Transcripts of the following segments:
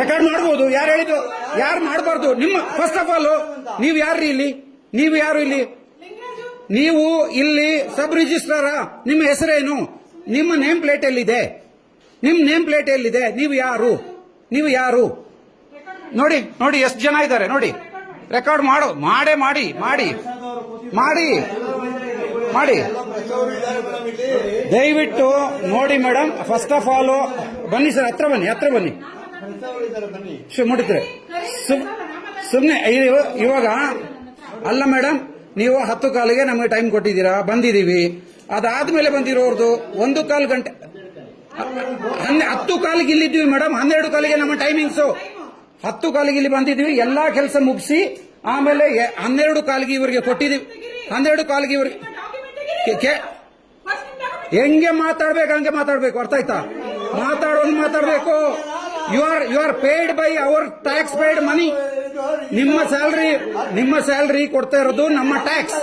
Record ಮಾಡಬಹುದು ಯಾರು ಹೇಳಿದ್ರು ಯಾರು ಮಾಡಬಾರ್ದು? ನಿಮ್ಮ ಫಸ್ಟ್ ಆಫ್ ಆಲ್ ನೀವು ಯಾರು ಇಲ್ಲಿ? ನೀವು ಯಾರು ಇಲ್ಲಿ? ನೀವು ಇಲ್ಲಿ ಸಬ್ ರಿಜಿಸ್ಟ್ರಾರ. ನಿಮ್ಮ ಹೆಸರೇನು? ನಿಮ್ಮ ನೇಮ್ ಪ್ಲೇಟ್ ಎಲ್ಲಿದೆ? ನಿಮ್ಮ ನೇಮ್ ಪ್ಲೇಟ್ ಎಲ್ಲಿದೆ? ನೀವು ಯಾರು? ನೀವು ಯಾರು? ನೋಡಿ ನೋಡಿ ಎಷ್ಟು ಜನ ಇದ್ದಾರೆ ನೋಡಿ. ರೆಕಾರ್ಡ್ ಮಾಡು ಮಾಡೇ ಮಾಡಿ. ಮಾಡಿ. ಮಾಡಿ. ಮಾಡಿ. ದಯವಿಟ್ಟು ನೋಡಿ ಮೇಡಮ್ ಫಸ್ಟ್ ಆಫ್ ಆಲ್ ಬನ್ನಿ ಸರ್ ಹತ್ರ ಬನ್ನಿ ಹತ್ರ ಬನ್ನಿ. ಸುಮ್ನೆ ಸುಮ್ಮನೆ ಇವಾಗ, ಅಲ್ಲ ಮೇಡಮ್ ನೀವು ಹತ್ತು ಕಾಲಿಗೆ ನಮಗೆ ಟೈಮ್ ಕೊಟ್ಟಿದ್ದೀರಾ, ಬಂದಿದ್ದೀವಿ. ಅದಾದ್ಮೇಲೆ ಬಂದಿರೋರ್ದು ಒಂದು ಕಾಲು ಗಂಟೆ ಹತ್ತು ಕಾಲಿಗೆ ಇಲ್ಲಿದ್ದೀವಿ ಮೇಡಮ್ ಹನ್ನೆರಡು ಕಾಲಿಗೆ ನಮ್ಮ ಟೈಮಿಂಗ್ಸು ಹತ್ತು ಕಾಲಿಗೆ ಇಲ್ಲಿ ಬಂದಿದ್ವಿ ಎಲ್ಲಾ ಕೆಲಸ ಮುಗಿಸಿ, ಆಮೇಲೆ ಹನ್ನೆರಡು ಕಾಲಿಗೆ ಇವರಿಗೆ ಕೊಟ್ಟಿದ್ದೀವಿ, ಹನ್ನೆರಡು ಕಾಲಿಗೆ ಇವರಿಗೆ ಹೆಂಗೆ ಮಾತಾಡ್ಬೇಕು, ಹಂಗೆ ಮಾತಾಡ್ಬೇಕು, ಅರ್ಥ ಆಯ್ತಾ? ಮಾತಾಡೋದು ಮಾತಾಡ್ಬೇಕು. You are you are paid by our tax paid money ನಿಮ್ಮ ಸ್ಯಾಲ್ರಿ ನಿಮ್ಮ ಸ್ಯಾಲ್ರಿ ಕೊಡ್ತಾ ಇರೋದು ನಮ್ಮ ಟ್ಯಾಕ್ಸ್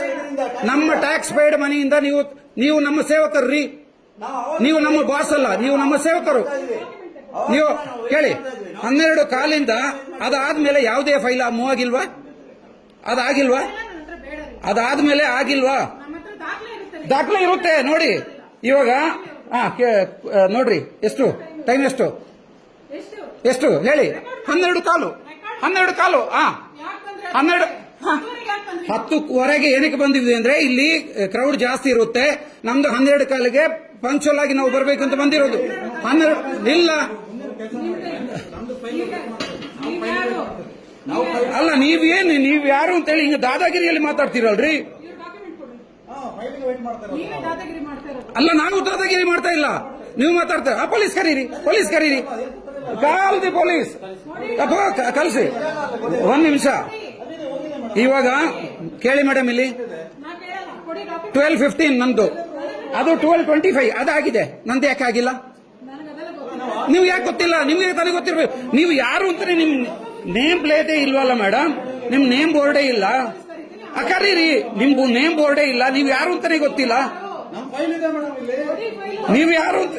ನಮ್ಮ ಟ್ಯಾಕ್ಸ್ ಪೇಯ್ಡ್ ಮನಿಯಿಂದ ನೀವು ನೀವು ನಮ್ಮ ಸೇವಕರ್ರಿ. ನೀವು ನಮ್ಮ ಬಾಸ್ ಅಲ್ಲ, ನೀವು ನಮ್ಮ ಸೇವಕರು. ನೀವು ಕೇಳಿ, ಹನ್ನೆರಡು ಕಾಲಿಂದ ಅದಾದ್ಮೇಲೆ ಯಾವುದೇ ಫೈಲ್ ಮೂವ್ ಆಗಿಲ್ವಾ? ಅದಾಗಿಲ್ವಾ? ಅದಾದ್ಮೇಲೆ ಆಗಿಲ್ವಾ? ದಾಖಲೆ ಇರುತ್ತೆ ನೋಡಿ. ಇವಾಗ ಹಾ ನೋಡ್ರಿ ಎಷ್ಟು? ಟೈಮ್ ಎಷ್ಟು? ಎಷ್ಟು? ಹೇಳಿ. ಹನ್ನೆರಡು ಕಾಲು. ಹನ್ನೆರಡು ಕಾಲು ಹಾ ಹನ್ನೆರಡು. ಹತ್ತುವರೆಗೆ ಏನಕ್ಕೆ ಬಂದಿದ್ವಿ ಅಂದ್ರೆ ಇಲ್ಲಿ ಕ್ರೌಡ್ ಜಾಸ್ತಿ ಇರುತ್ತೆ. ನಮ್ದು ಹನ್ನೆರಡು ಕಾಲಿಗೆ ಪಂಚುವಲ್ ಆಗಿ ನಾವು ಬರಬೇಕು ಅಂತ ಬಂದಿರೋದು. ಹನ್ನೆರಡು ಇಲ್ಲ. ಅಲ್ಲ ನೀವೇನು ನೀವ್ ಯಾರು ಅಂತೇಳಿ ಹಿಂಗ ದಾದಾಗಿರಿಯಲ್ಲಿ ಮಾತಾಡ್ತೀರಲ್ರಿ ಇವ್ರ ಡಾಕ್ಯುಮೆಂಟ್ ಕೊಡ್ರಿ ನೀವೇ ದಾದಾಗಿರಿ ಮಾಡ್ತಾ ಇರೋದು ಅಲ್ಲ ನಾನು ದಾದಾಗಿರಿ ಮಾಡ್ತಾ ಇಲ್ಲ. ನೀವು ಮಾತಾಡ್ತಾರೆ ಆ ಪೊಲೀಸ್ ಕರೀರಿ ಪೊಲೀಸ್ ಕರೀರಿ. ಕಾಲ್ದಿ ಪೊಲೀಸ್ ಕಳ್ಸಿ. ಒಂದ್ ನಿಮಿಷ. ಇವಾಗ ಕೇಳಿ ಮೇಡಮ್ ಇಲ್ಲಿ. ಟ್ವೆಲ್ ಫಿಫ್ಟೀನ್ ನಂದು. ಅದು ಟ್ವೆಲ್ ಟ್ವೆಂಟಿ ಫೈವ್ ಅದಾಗಿದೆ. ನಂದು ಯಾಕೆ ಆಗಿಲ್ಲ? ಗೊತ್ತಿಲ್ಲ ನೀವು ಯಾಕೆ ಗೊತ್ತಿಲ್ಲ? ನಿಮ್ಗೆ ತಾನೇ ಗೊತ್ತಿರ್ಬೇಕು. ನೀವು ಯಾರು ಅಂತಾನೆ ನಿಮ್ ನೇಮ್ ಪ್ಲೇಟೇ ಇಲ್ವಲ್ಲ ಮೇಡಮ್ ನಿಮ್ ನೇಮ್ ಬೋರ್ಡೇ ಇಲ್ಲ. ಕರೀರಿ ನಿಮ್ಗೂ ನೇಮ್ ಬೋರ್ಡೇ ಇಲ್ಲ ನೀವು ಯಾರು ಅಂತಾನೆ ಗೊತ್ತಿಲ್ಲ? ನೀವ್ ಯಾರು ಅಂತ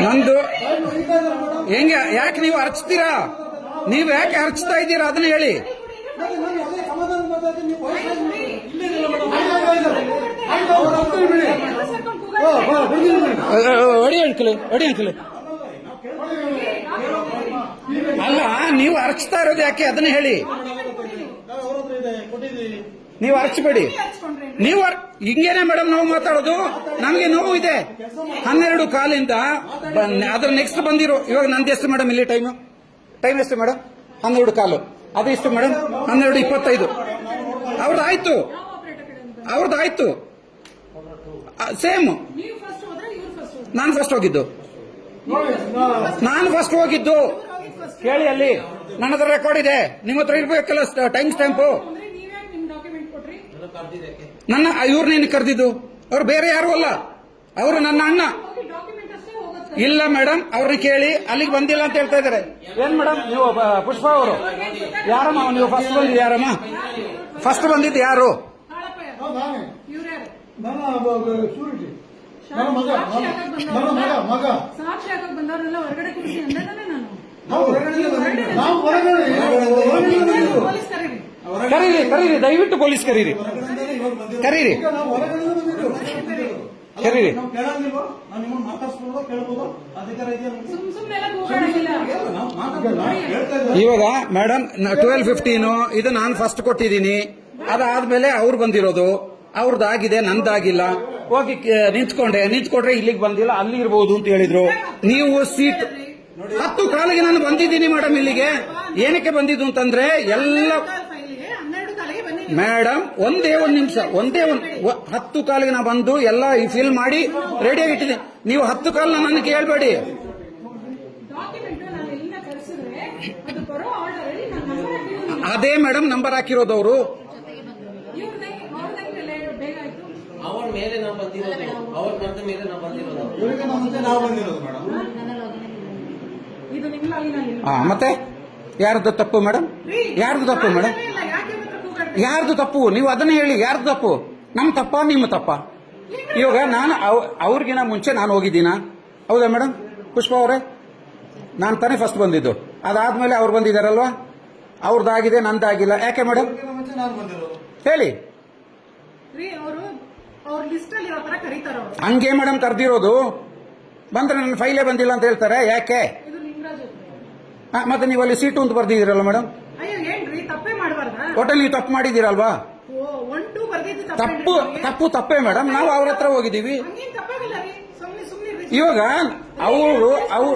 ನಂದು. ಹೆಂಗೆ ಯಾಕೆ ನೀವು ಅರ್ಚ್ತೀರಾ ನೀವು ಯಾಕೆ ಅರ್ಚ್ತಾ ಇದ್ದೀರಾ? ಅದನ್ನ ಹೇಳಿ. ಒಡಿ ಅಂಕಲ್ ಅಡಿ ಅಂಕಲ್. ಅಲ್ಲ, ನೀವು ಅರ್ಚ್ತಾ ಇರೋದು ಯಾಕೆ? ಅದನ್ನ ಹೇಳಿ. ನೀವು ಅರ್ಚಬೇಡಿ. ನೀವು ಹಿಂಗೇನೆ ಮೇಡಮ್ ನಾವು ಮಾತಾಡೋದು? ನಮಗೆ ನೋವು ಇದೆ. ಹನ್ನೆರಡು ಕಾಲಿಂದ ಅದ್ರ ನೆಕ್ಸ್ಟ್ ಬಂದಿರೋ ಇವಾಗ ನಂದು ಎಷ್ಟು ಮೇಡಮ್ ಇಲ್ಲಿ ಟೈಮ್ ಟೈಮ್ ಎಷ್ಟು ಮೇಡಮ್? ಹನ್ನೆರಡು ಕಾಲು. ಅದು ಎಷ್ಟು ಮೇಡಮ್? ಹನ್ನೆರಡು ಇಪ್ಪತ್ತೈದು. ಅವ್ರದ್ದು ಆಯ್ತು. ಅವ್ರದ್ದು ಆಯ್ತು. ಸೇಮ್ ನೀವು ಫಸ್ಟ್ ಹೋದ್ರೆ ಇವ್ರು ಫಸ್ಟ್ ನಾನು ಫಸ್ಟ್ ಹೋಗಿದ್ದು. ನಾನು ಫಸ್ಟ್ ಹೋಗಿದ್ದು. ಕೇಳಿ ಅಲ್ಲಿ. ನನ್ನ ಹತ್ರ ರೆಕಾರ್ಡ್ ಇದೆ. ನಿಮ್ಮ ಹತ್ರ ಇರ್ಬೇಕಲ್ಲ ಟೈಮ್ ಸ್ಟ್ಯಾಂಪು ನನ್ನ ನೀವ್ಯಾಕೆ ನೀನು ಕರೆದಿದ್ದು. ಅವ್ರು ಬೇರೆ ಯಾರು ಅಲ್ಲ. ಅವರು ನನ್ನ ಅಣ್ಣ. ಡಾಕ್ಯುಮೆಂಟ್ ಅಷ್ಟೇ ಹೋಗುತ್ತೆ. ಇಲ್ಲ ಮೇಡಮ್ ಅವ್ರನ್ನ ಕೇಳಿ. ಅಲ್ಲಿಗೆ ಬಂದಿಲ್ಲ ಅಂತ ಹೇಳ್ತಾ ಇದ್ದಾರೆ ಏನ್ ಮೇಡಮ್ ನೀವು ಪುಷ್ಪ ಅವರು? ಯಾರಮ್ಮ ನೀವು ಫಸ್ಟ್ ಬಂದಿದ್ದು ಯಾರಮ್ಮ? ಫಸ್ಟ್ ಬಂದಿದ್ದು ಯಾರು? ನಾನೇ ಶೂರಿಟಿ ನನ್ನ ಮಗ ನನ್ನ ಮಗ ಮಗ ಸಾಕ್ಷಿ ಹೊರಗಡೆ ನಾನು ನಾವು ಹೊರಗಡೆ ಕರೀರಿ ಕರೀರಿ ದಯವಿಟ್ಟು ಪೊಲೀಸ್ ಕರೀರಿ ಕರೀರಿ ಕರೀರಿ ಇವಾಗ ಮೇಡಮ್ ಟ್ವೆಲ್ ಫಿಫ್ಟೀನು ಇದು ನಾನು ಫಸ್ಟ್ ಕೊಟ್ಟಿದ್ದೀನಿ ಅದಾದ್ಮೇಲೆ ಅವ್ರು ಬಂದಿರೋದು ಅವ್ರದ್ದಾಗಿದೆ, ನಂದಾಗಿಲ್ಲ. ಹೋಗಿ ನಿಂತ್ಕೊಂಡೆ, ನಿಂತ್ಕೊಂಡ್ರೆ ಇಲ್ಲಿಗೆ ಬಂದಿಲ್ಲ, ಅಲ್ಲಿ ಇರ್ಬೋದು ಅಂತ ಹೇಳಿದ್ರು. ನೀವು ಸೀಟ್, ಹತ್ತು ಕಾಲಿಗೆ ನಾನು ಬಂದಿದ್ದೀನಿ ಮೇಡಮ್ ಇಲ್ಲಿಗೆ. ಏನಕ್ಕೆ ಬಂದಿದ್ದು ಅಂತಂದ್ರೆ, ಎಲ್ಲ ಮೇಡಮ್ ಒಂದೇ ಒಂದ್ ನಿಮಿಷ, ಒಂದೇ ಒಂದ್ ಹತ್ತು ಕಾಲಿಗೆ ನಾ ಬಂದು ಎಲ್ಲ ಫಿಲ್ ಮಾಡಿ ರೆಡಿಯಾಗಿ ಇಟ್ಟಿದ್ದೀನಿ. ನೀವು ಹತ್ತು ಕಾಲ ನನ್ನ ಕೇಳಬೇಡಿ ಡಾಕ್ಯುಮೆಂಟ್ ನಾನು ನಂಬರ್ ಅದೇ ಮೇಡಮ್ ನಂಬರ್ ಹಾಕಿರೋದು ಅವರು ಇವ್ರದೇ ಅವ್ರದಂಗೆ ಬೇಗ ಆಯ್ತು ಅವ್ರ ಮೇಲೆ ನಾವು ಬಂದಿರೋದು ಬಂದ ಮೇಲೆ ನಾವು ಬಂದಿರೋದು. ಇವರಿಗೆ ನಮ್ಮ ನಾವು ಬಂದಿರೋದು ಮೇಡಮ್ ಇದು ನಿಮ್ಮ ಲಾಗಿನ ಮತ್ತೆ? ಯಾರ್ದು ತಪ್ಪು ಮೇಡಮ್ ಯಾರ್ದು ತಪ್ಪು ಮೇಡಮ್ ಯಾರ್ದು ತಪ್ಪು? ನೀವು ಅದನ್ನ ಹೇಳಿ ಯಾರ್ದು ತಪ್ಪು? ನಮ್ ತಪ್ಪ ನಿಮ್ಮ ತಪ್ಪ? ಇವಾಗ ನಾನು ಅವ್- ಅವ್ರಿಗಿನ ಮುಂಚೆ ನಾನು ಹೋಗಿದ್ದೀನ? ಹೌದಾ ಮೇಡಮ್ ಪುಷ್ಪ ಅವರೇ? ನಾನು ತಾನೇ ಫಸ್ಟ್ ಬಂದಿದ್ದು. ಅದಾದ್ಮೇಲೆ ಅವ್ರು ಬಂದಿದ್ದಾರಲ್ವಾ ಅವ್ರದ್ದಾಗಿದೆ ನಂದಾಗಿಲ್ಲ. ಯಾಕೆ ಮೇಡಮ್ ಹೇಳಿ. ಹಂಗೆ ಮೇಡಮ್ ಕರ್ದಿರೋದು ಬಂದ್ರೆ ನನ್ನ ಫೈಲೇ ಬಂದಿಲ್ಲ ಅಂತ ಹೇಳ್ತಾರೆ ಯಾಕೆ? ಮತ್ತೆ ನೀವು ಅಲ್ಲಿ ಸೀಟು ಅಂತ ಬರ್ದಿದ್ದೀರಲ್ಲ ಮೇಡಮ್ ಹೋಟೆಲ್ ನೀವು ತಪ್ಪು ಮಾಡಿದ್ದೀರಲ್ವಾ? ತಪ್ಪು ತಪ್ಪು ತಪ್ಪೇ ಮೇಡಮ್ ನಾವು ಅವ್ರ ಹತ್ರ ಹೋಗಿದ್ದೀವಿ. ಇವಾಗ ಅವರು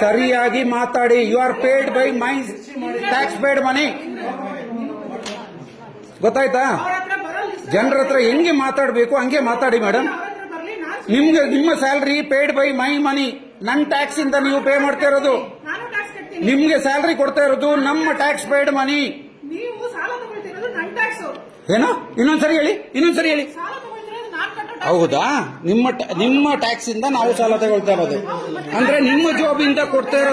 ಸರಿಯಾಗಿ ಮಾತಾಡಿ you are paid by my tax paid money ಗೊತ್ತಾಯ್ತಾ ಅವ್ರ ಹತ್ರ ಬರೋ ಲಿಸ್ಟ್ ಜನರ ಹತ್ರ ಹೆಂಗೆ ಮಾತಾಡಬೇಕು ಹಂಗೆ ಮಾತಾಡಿ ಮೇಡಮ್ ನಿಮ್ಗೆ ನಿಮ್ಮ salary paid by my money ನನ್ನ ಟ್ಯಾಕ್ಸ್ ಇಂದ ನೀವು ಪೇ ಮಾಡ್ತಾ ಇರೋದು. ನಿಮ್ಗೆ ಸ್ಯಾಲ್ರಿ ಕೊಡ್ತಾ ಇರೋದು ನಮ್ಮ ಟ್ಯಾಕ್ಸ್ ಪೇಡ್ ಮನಿ ಏನೋ? ಇನ್ನೊಂದ್ಸರಿ ಹೇಳಿ ಇನ್ನೊಂದ್ಸರಿ ಹೇಳಿ. ಹೌದಾ? ನಿಮ್ಮ ನಿಮ್ಮ ಟ್ಯಾಕ್ಸ್ ಇಂದ ನಾವು ಸಾಲ ತಗೊಳ್ತಾ ಇರೋದು. ಅಂದ್ರೆ ನಿಮ್ಮ ಜಾಬ್ ಇಂದ ಕೊಡ್ತಾ ಇರೋ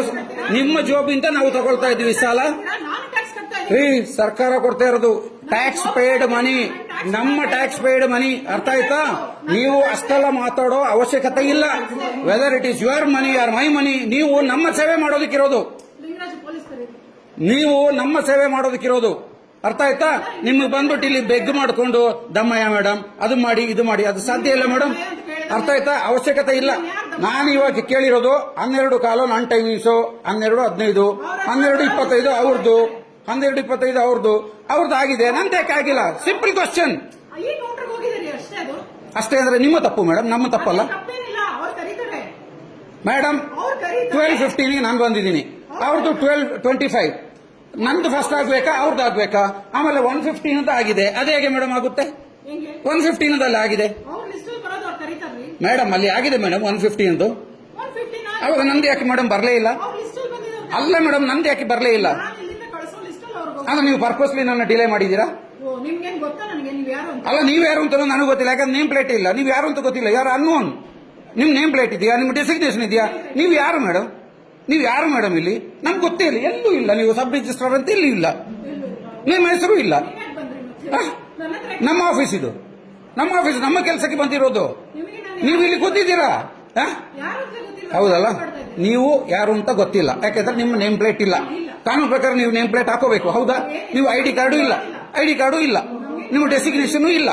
ನಿಮ್ಮ ಜಾಬ್ ಇಂದ ನಾವು ತಗೊಳ್ತಾ ಇದೀವಿ ಸಾಲ. ರೀ ಸರ್ಕಾರ ಕೊಡ್ತಾ ಇರೋದು. ಟ್ಯಾಕ್ಸ್ ಪೇಡ್ ಮನಿ ನಮ್ಮ ಟ್ಯಾಕ್ಸ್ ಪೇಯ್ಡ್ ಮನಿ ಅರ್ಥ ಆಯ್ತಾ? ನೀವು ಅಷ್ಟೆಲ್ಲ ಮಾತಾಡೋ ಅವಶ್ಯಕತೆ ಇಲ್ಲ. Whether it is your money or my money ನೀವು ನಮ್ಮ ಸೇವೆ ಮಾಡೋದಕ್ಕಿರೋದು. ನೀವು ನಮ್ಮ ಸೇವೆ ಮಾಡೋದಕ್ಕಿರೋದು. ಅರ್ಥ ಆಯ್ತಾ? ನಿಮ್ಗೆ ಬಂದ್ಬಿಟ್ಟು ಇಲ್ಲಿ ಬೆಗ್ ಮಾಡಿಕೊಂಡು, ದಮ್ಮಯ್ಯ ಮೇಡಮ್ ಅದು ಮಾಡಿ, ಇದು ಮಾಡಿ, ಅದು ಸಾಧ್ಯ ಇಲ್ಲ ಮೇಡಮ್ ಅರ್ಥ ಆಯ್ತಾ? ಅವಶ್ಯಕತೆ ಇಲ್ಲ. ನಾನು ಇವಾಗ ಕೇಳಿರೋದು ಹನ್ನೆರಡು ಕಾಲು ನನ್ನ ಟೈಮಿಂಗ್ಸು ಹನ್ನೆರಡು ಹದಿನೈದು, ಹನ್ನೆರಡು ಇಪ್ಪತ್ತೈದು ಅವ್ರದ್ದು ಹನ್ನೆರಡು ಇಪ್ಪತ್ತೈದು ಅವ್ರದ್ದು ಅವ್ರದ್ದು ಆಗಿದೆ. ನಂದು ಯಾಕೆ ಆಗಿಲ್ಲ. ಸಿಂಪಲ್ ಕ್ವಶನ್ ಅಷ್ಟೇ ಅದು? ಅಷ್ಟೇ ಅಂದ್ರೆ ನಿಮ್ಮ ತಪ್ಪು ಮೇಡಮ್ ನಮ್ಮ ತಪ್ಪಲ್ಲ. ಮೇಡಮ್ ಟ್ವೆಲ್ ಫಿಫ್ಟೀನಿಗೆ ನಾನು ಬಂದಿದ್ದೀನಿ. ಅವ್ರದ್ದು ಟ್ವೆಲ್ ಟ್ವೆಂಟಿ ಫೈವ್ ನಂದು ಫಸ್ಟ್ ಆಗ್ಬೇಕಾ? ಅವ್ರದ್ದು ಆಗ್ಬೇಕಾ? ಆಮೇಲೆ ಒನ್ ಫಿಫ್ಟೀನ್ ಅಂತ ಆಗಿದೆ. ಅದೇ ಹೇಗೆ ಮೇಡಮ್ ಆಗುತ್ತೆ? ಒನ್ ಫಿಫ್ಟೀನ್ ಆಗಿದೆ. ಮೇಡಮ್ ಅಲ್ಲಿ ಆಗಿದೆ ಮೇಡಮ್ ಒನ್ ಫಿಫ್ಟೀನ್ ಅವಾಗ ನಂದು ಯಾಕೆ ಮೇಡಮ್ ಬರಲೇ ಇಲ್ಲ? ಅಲ್ಲ ಮೇಡಮ್ ನಂದು ಯಾಕೆ ಬರಲೇ ಇಲ್ಲ ನಾನು ಇಲ್ಲಿಂದ ಕಳಿಸೋ ಲಿಸ್ಟ್ ಅಲ್ಲಿ ನೀವು ಪರ್ಪಸ್ಲಿ ನನ್ನ ಡಿಲೇ ಮಾಡಿದ್ದೀರಾ? ಅಲ್ಲ ನೀವು ಯಾರು ಅಂತ ನನಗೆ ಗೊತ್ತಿಲ್ಲ ಯಾಕಂದ್ರೆ ನೇಮ್ ಪ್ಲೇಟ್ ಇಲ್ಲ. ನೀವು ಯಾರು ಅಂತ ಗೊತ್ತಿಲ್ಲ. ಯಾರು ಅನ್ನೋನ್ ನಿಮ್ ನೇಮ್ ಪ್ಲೇಟ್ ಇದೆಯಾ? ನಿಮ್ಮ ಡೆಸಿಗ್ನೇಷನ್ ಇದೆಯಾ? ನೀವು ಯಾರು ಮೇಡಮ್ ನೀವು ಯಾರು ಮೇಡಮ್ ಇಲ್ಲಿ? ನಮ್ಗೆ ಗೊತ್ತೇ ಇಲ್ಲ. ಎಲ್ಲೂ ಇಲ್ಲ. ನೀವು ಸಬ್ ರಿಜಿಸ್ಟ್ರಾರ್ ಅಂತ ಇಲ್ಲಿ ಇಲ್ಲ. ನಿಮ್ಮ ಹೆಸರು ಇಲ್ಲ. ನಮ್ಮ ಆಫೀಸ್ ಇದು. ನಮ್ಮ ಆಫೀಸ್ ನಮ್ಮ ಕೆಲಸಕ್ಕೆ ಬಂದಿರೋದು. ನೀವು ಇಲ್ಲಿ ಕೂತಿದ್ದೀರಾ? ಹೌದಲ್ಲ? ನೀವು ಯಾರು ಅಂತ ಗೊತ್ತಿಲ್ಲ. ಯಾಕೆಂದ್ರೆ ನಿಮ್ಮ ನೇಮ್ ಪ್ಲೇಟ್ ಇಲ್ಲ. ಕಾನೂನು ಪ್ರಕಾರ ನೀವು ನೇಮ್ ಪ್ಲೇಟ್ ಹಾಕೋಬೇಕು. ಹೌದಾ? ನೀವು ಐ ಡಿ ಕಾರ್ಡು ಇಲ್ಲ. ಐ ಡಿ ಕಾರ್ಡು ಇಲ್ಲ. ನಿಮ್ಮ ಡೆಸಿಗ್ನೇಷನ್ ಇಲ್ಲ.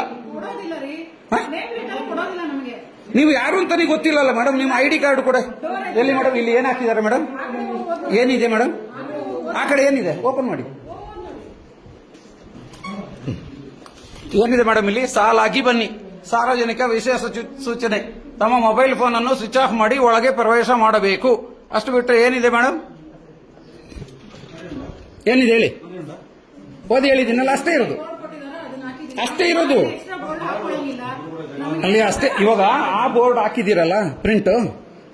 ನೀವು ಯಾರು ಅಂತ ನೀವು ಗೊತ್ತಿಲ್ಲಲ್ಲ ಮೇಡಮ್. ನಿಮ್ಮ ಐ ಕಾರ್ಡ್ ಕೂಡ ಎಲ್ಲಿ ಮೇಡಮ್? ಇಲ್ಲಿ ಏನ್ ಹಾಕಿದ್ದಾರೆ ಮೇಡಮ್? ಏನಿದೆ ಮೇಡಮ್? ಆ ಕಡೆ ಏನಿದೆ? ಓಪನ್ ಮಾಡಿ. ಏನಿದೆ ಮೇಡಮ್ ಇಲ್ಲಿ? ಸಾಲಾಗಿ ಬನ್ನಿ. ಸಾರ್ವಜನಿಕ ವಿಶೇಷ ಸೂಚ- ಸೂಚನೆ. ತಮ್ಮ ಮೊಬೈಲ್ ಫೋನ್ ಅನ್ನು ಸ್ವಿಚ್ ಆಫ್ ಮಾಡಿ ಒಳಗೆ ಪ್ರವೇಶ ಮಾಡಬೇಕು. ಅಷ್ಟು ಬಿಟ್ಟರೆ ಏನಿದೆ ಮೇಡಮ್ ಏನಿದೆ ಹೇಳಿ? ಓದಿ ಹೇಳಿದ್ದೀನಲ್ಲ ಅಷ್ಟೇ ಇರೋದು. ಅಷ್ಟೇ ಇರೋದು. ಅಲ್ಲಿ ಅಷ್ಟೇ. ಇವಾಗ ಆ ಬೋರ್ಡ್ ಹಾಕಿದ್ದೀರಲ್ಲ, ಪ್ರಿಂಟ್?